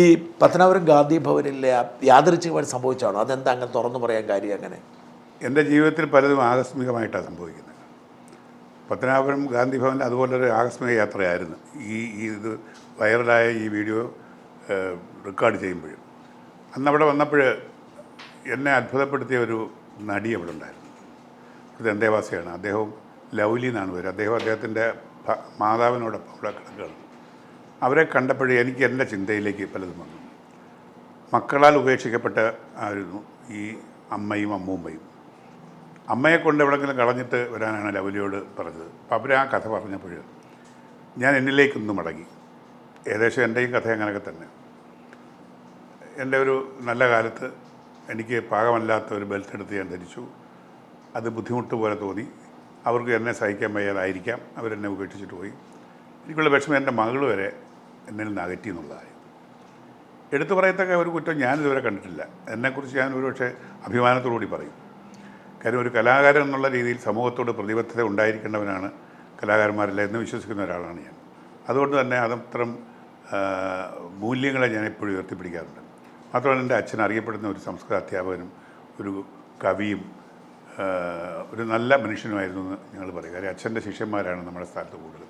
ഈ പത്തനാപുരം ഗാന്ധി ഭവനിലെ ആ യാദൃച്ഛികമായി സംഭവിച്ചാണോ അതെന്താ അങ്ങനെ തുറന്നു പറയാൻ കാര്യം അങ്ങനെ? എന്റെ ജീവിതത്തിൽ പലതും ആകസ്മികമായിട്ടാണ് സംഭവിക്കുന്നത്. പത്തനാപുരം ഗാന്ധി ഭവൻ അതുപോലൊരു ആകസ്മിക യാത്രയായിരുന്നു. ഈ ഇത് വൈറലായ ഈ വീഡിയോ റെക്കോർഡ് ചെയ്യുമ്പോഴും. അന്ന് അവിടെ വന്നപ്പോൾ എന്നെ അത്ഭുതപ്പെടുത്തിയ ഒരു നടി അവിടെ ഉണ്ടായിരുന്നു. ഇത് അന്തേവാസിയാണ് അദ്ദേഹവും ലൗലി എന്നാണ് പേര്. അദ്ദേഹം അദ്ദേഹത്തിന്റെ മാതാവിനോടൊപ്പം അവിടെ കിടക്കുകയാണ്. അവരെ കണ്ടപ്പോഴേ എനിക്ക് എന്റെ ചിന്തയിലേക്ക് പലതും വന്നു. മക്കളാൽ ഉപേക്ഷിക്കപ്പെട്ട ആയിരുന്നു ഈ അമ്മയും അമ്മൂമ്മയും. അമ്മയെ കൊണ്ട് എവിടെങ്കിലും കളഞ്ഞിട്ട് വരാനാണ് ലവലിയോട് പറഞ്ഞത്. അപ്പോൾ അവർ ആ കഥ പറഞ്ഞപ്പോൾ ഞാൻ എന്നിലേക്കൊന്ന് മടങ്ങി. ഏകദേശം എന്റെയും കഥ അങ്ങനെയൊക്കെ തന്നെ. എന്റെ ഒരു നല്ല കാലത്ത് എനിക്ക് പാകമല്ലാത്ത ഒരു ബെൽറ്റ് എടുത്ത് ഞാൻ ധരിച്ചു. അത് ബുദ്ധിമുട്ട് പോലെ തോന്നി. അവർക്ക് എന്നെ സഹിക്കാൻ വയ്യാതായിരിക്കാം. അവരെന്നെ ഉപേക്ഷിച്ചിട്ട് പോയി. എനിക്കുള്ള വിഷമം എന്റെ മകൾ വരെ എന്നിൽ നിന്ന് അകറ്റി എന്നുള്ളതായി എടുത്തു പറയത്തക്ക ഒരു കുറ്റം ഞാനിതുവരെ കണ്ടിട്ടില്ല. എന്നെക്കുറിച്ച് ഞാൻ ഒരുപക്ഷെ അഭിമാനത്തോടുകൂടി പറയും. കാര്യം ഒരു കലാകാരൻ എന്നുള്ള രീതിയിൽ സമൂഹത്തോട് പ്രതിബദ്ധത ഉണ്ടായിരിക്കേണ്ടവനാണ് കലാകാരന്മാരല്ല എന്ന് വിശ്വസിക്കുന്ന ഒരാളാണ് ഞാൻ. അതുകൊണ്ട് തന്നെ അതത്രം മൂല്യങ്ങളെ ഞാൻ എപ്പോഴും ഉയർത്തിപ്പിടിക്കാറുണ്ട്. മാത്രമല്ല എന്റെ അച്ഛൻ അറിയപ്പെടുന്ന ഒരു സംസ്കൃത അധ്യാപകനും ഒരു കവിയും ഒരു നല്ല മനുഷ്യനുമായിരുന്നു എന്ന് ഞങ്ങൾ പറയും. കാര്യം അച്ഛന്റെ ശിഷ്യന്മാരാണ് നമ്മുടെ സ്ഥലത്ത് കൂടുതൽ